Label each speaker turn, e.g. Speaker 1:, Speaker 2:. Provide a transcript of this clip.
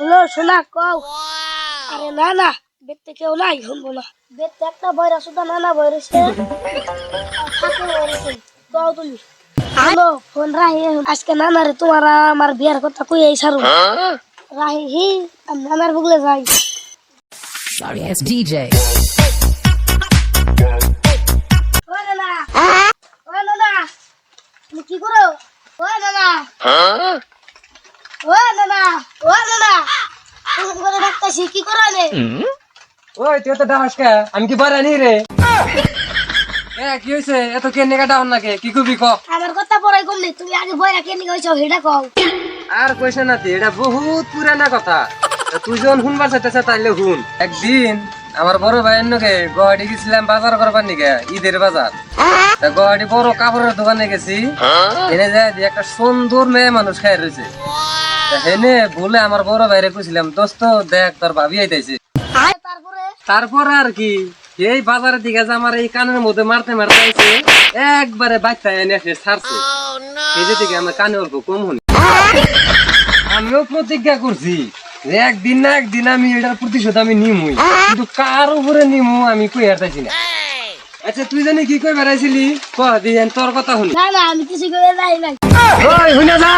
Speaker 1: Hello শোনা কও। আরে না না বেদতে কেউ নাই শুনব না। বেদতে একটা বয়রা শুধু না না বয় রয়েছে কও তুমি। হ্যালো ফোন রাহি আজকে নানা রে তোমার আমার বিয়ার কথা কই এই সারু রাহি হি আমি নানার বুগলে যাই। ও নানা তুমি কি করো? ও নানা। ও নানা তুমি করে ডাকতেছি কি করো
Speaker 2: ওই তুই তো ডাহাস কে? আমি কি বারে নি রে? এ কি হইছে? এত কে নেগা ডাউন নাকে? কি কবি ক?
Speaker 1: আমার কথা পরে কম নেই তুমি আগে বইরা কেন কইছো সেটা কও।
Speaker 2: আর কইছে না তুই, এটা বহুত পুরানা কথা। তুই যখন শুনবার চাইতেছে তাইলে শুন। একদিন আমার বড় ভাইয়ের নকে গুয়াহাটি গেছিলাম বাজার করবার নিকে ঈদের বাজার। তা গুয়াহাটি বড় কাপড়ের দোকানে গেছি। এনে যায় একটা সুন্দর মেয়ে মানুষ খাই রয়েছে। হেনে বলে আমার বড় ভাইরে কইছিলাম দোস্ত দেখ তোর ভাবি আইতাইছে।
Speaker 1: তারপরে?
Speaker 2: তারপর আর কি এই বাজারের দিকে যে আমার এই কানের মধ্যে মারতে মারতে আইছে একবারে বাচ্চা এনে এসে ছাড়ছে। এই যে থেকে আমার কানে অল্প কম হনি আমিও প্রতিজ্ঞা করছি একদিন না একদিন আমি এটার প্রতিশোধ আমি নিমুই। কিন্তু কার উপরে নিমু আমি কই হারতাছি না। আচ্ছা তুই জানি কি কই বেড়াইছিলি ক দিয়েন তোর কথা শুনি।
Speaker 1: না না আমি কিছু করে যাই নাই।
Speaker 2: ওই শুনে যা।